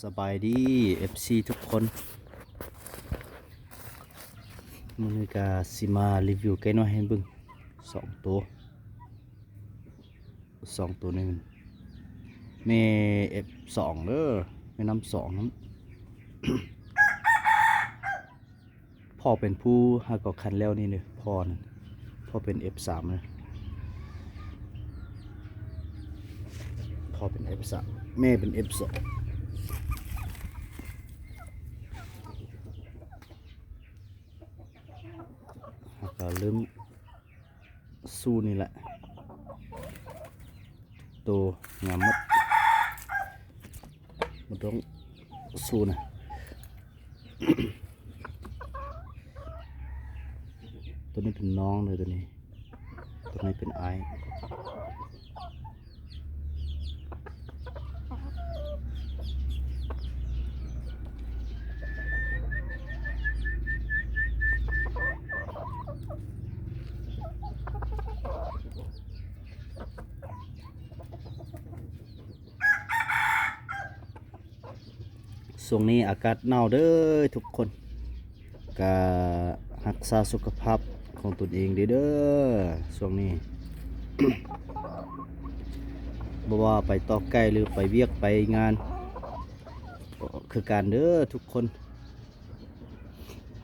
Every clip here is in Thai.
สบายดี FC ทุกคนมือนี้กาสิมารีวิวไก่น้อยให้เบิ่งสองตัวสองตัวนี่มันแม่ F2 เด้อแม่น้ำสองน้ำพ่อเป็นผู้หากอคันแล้วนี่เด้อพ่อนะพ่อเป็น F3 นะพ่อเป็น F3 แม่เป็น F2 แล้ว ก็เริ่มสู้นี่แหละตัวงามมัดมันต้องสู้นะตัวนี้เป็นน้องเลยตัวนี้ ตัวนี้เป็นไอ ช่วงนี้อากาศหนาวเด้อทุกคนก็รักษาสุขภาพของตนเองเด้อเด้อช่วงนี้บ่ว่าไปต่อใกล้หรือไปเวียกไปงาน คือการเด้อทุกคน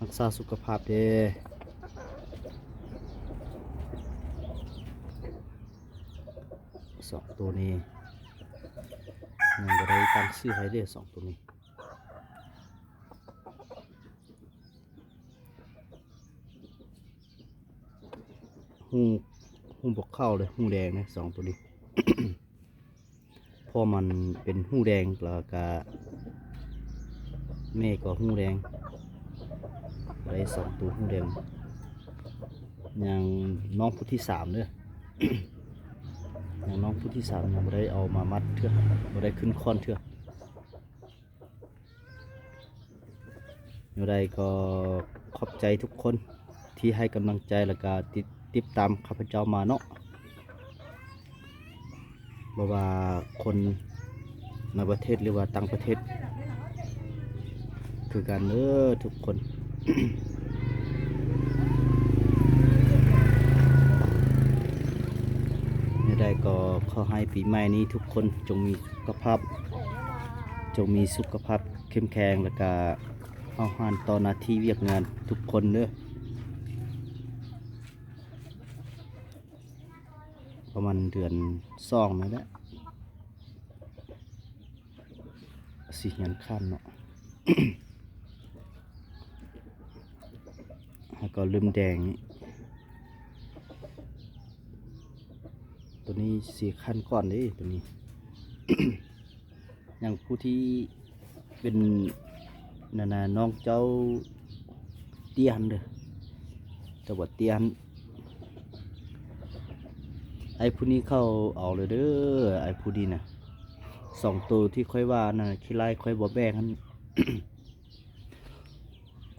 รักษาสุขภาพเด้อสองตัวนี้ยังบ่ได้ตั้งชื่อให้เด้สองตัวนี้ หูหูบกเข้าเลยหูแดงนะสองตัวนี้พอมันเป็นหูแดงแล้วก็แม่ก็หูแดงได้สองตัวหูแดงอย่างน้องผู้ที่สามเด้ออย่างน้องผู้ที่สามยังไม่ได้เอามามัดเถื่อไม่ได้ขึ้นค้อนเถื่ออยู่ใดก็ขอบใจทุกคนที่ให้กำลังใจแล้วก็ติด ติดตามข้าพเจ้ามาเนาะบ่ว่าคนในประเทศหรือว่าต่างประเทศ คือการเออทุกคนไม่ได้ก็ขอให้ปีใหม่นี้ทุกคนจงมีสุขภาพ จงมีสุขภาพเข้มแข็งแล้วก็เอาหานต่อหน้าที่เวียกงานทุกคนเด้อ ประมาณเดือนสองนี่แหละสีเงินข้ามเนาะแล้วก็ลืมแดงนี่ตัวนี้สีขั้นก่อนเด้ตัวนี้ อย่างผู้ที่เป็นนานาน้องเจ้าเตียนเด้อเจ้าบดเตียน ไอ้ผู้นี้เข้าเอาเลยเด้อไอ้ผู้นี้นะสองตัวที่ค่อยว่านะขี้ไล่ค่อยบ่แบ่งหัน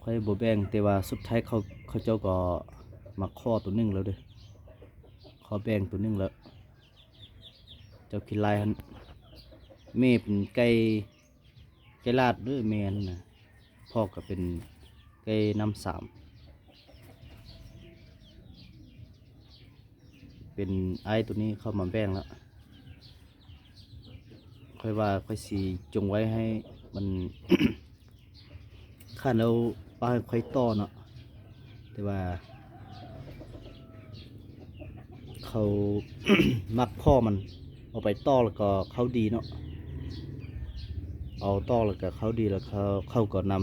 ค่อยบ่แบ่งแต่ว่าสุดท้ายเขาเขาเจ้าก็มาข้อตัวนึงแล้วเด้อข้อแบ่งตัวนึงแล้ว เจ้าขี้ไล่หันแม่เป็นไก่ไก่ลาดด้วยแม่นนะพ่อก็เป็นไก่น้ำสาม เป็นไอ้ตัวนี้เข้ามาแบ่งแล้ว ค่อยว่าค่อยสีจงไว้ให้มันขั้นแล้วป้าค่อยต่อเนาะแต่ว่า เขามักพ่อมัน เอาไปต่อแล้วก็เขาดีเนาะเอาต่อแล้วก็เขาดีแล้วเขาเขาก็น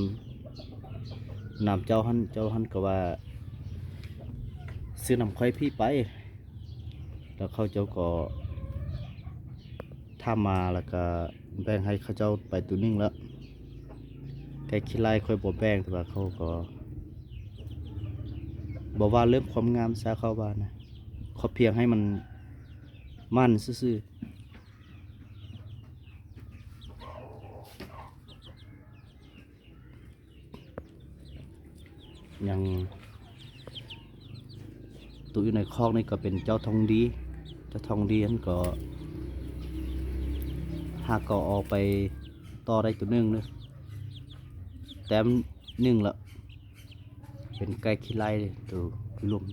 ำนำเจ้าหันเจ้าหันก็ว่าซื้อนำค่อยพี่ไป แล้วเขาเจ้าก็ถ้ามาแล้วก็แบ่งให้เขาเจ้าไปตัวนิ่งแล้วแกขี้ไล่ค่อยบ่แบ่งแต่ว่าเขาก็บอกว่าเรื่องความงามซาเข้าบ้านนะขอเพียงให้มันมั่นซื่อยังตัวอยู่ในคอกนี่ก็เป็นเจ้าทองดี เจ้าทองดีนั่นก็หากก็ออกไปต่อได้ตัวหนึงเลยแต้มหนึ่งละเป็นไก่ขี้ไล่เลยตัวลุม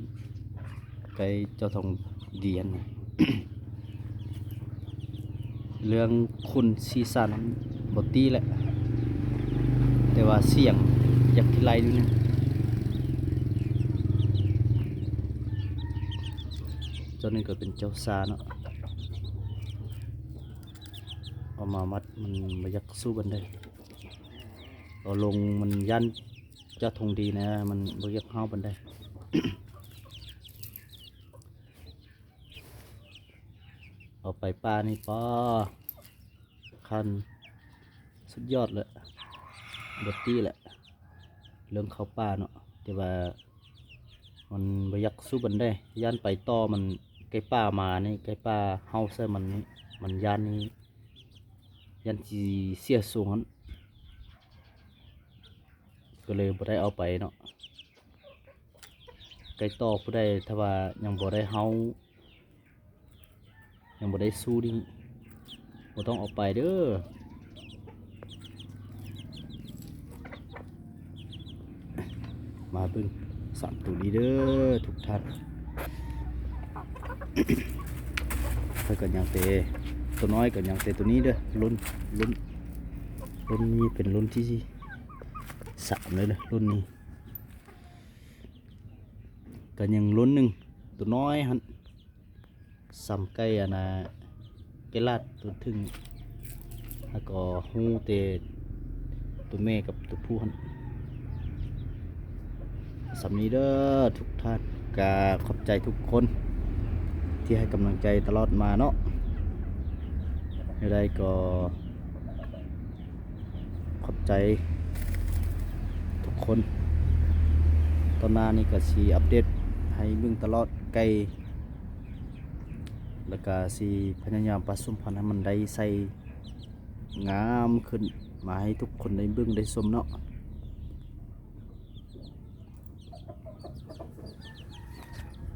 ไก่เจ้าทองเดียน เรื่องคุณซีซันบตีแหละ แต่ว่าเสียงอยากขี้ไล่ด้วยนะ เจ้านี่ก็เป็นเจ้าซาเนาะเอามามัดมันมายักสู้กันได้เอาลงมันยันเจ้าทงดีนะมันบ่ยักเฮาบันได้เอาไปปลานี่ปอคันสุดยอดเลยบดตี้แหละ เรื่องเขาป่าเนาะแต่ว่ามันบยักสู้บันได้ย่านไปต่อมัน ไก่ป่ามานี่ไก่ป่าเฮาเซมันนี่มันย่านนี่ย่านจีเสียสูงหั้นก็เลยบ่ได้เอาไปเนาะไก่ต่อผู้ใดถ้าว่ายังบ่ได้เฮายังบ่ได้สู้ดิบ่ต้องเอาไปเด้อมาเบิ่งสามตัวนี้เด้อทุกท่าน ถ้าเกิดยังเตตัวน้อยก็ยังเตตัวนี้เด้อรุ่นรุ่นรุ่นนี้เป็นรุ่นที่สามเลยเลยรุ่นนี้ก็ยังรุ่นหนึ่งตัวน้อยหันสำไก่อะนะไก่ลาดตัวถึงแล้วก็หูเตตัวแม่กับตัวผู้หันสำนี้เด้อทุกท่านกาขอบใจทุกคน ที่ให้กำลังใจตลอดมาเนาะยังไงก็ขอบใจทุกคน ตอนหน้านี่ก็สีอัปเดตให้เบิ่งตลอดไกลแล้วก็สิพยายามประสมพันธ์ให้มันได้ใส่งามขึ้นมาให้ทุกคนได้เบิ่งได้ชมเนาะ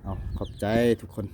เอาขอบใจทุกคน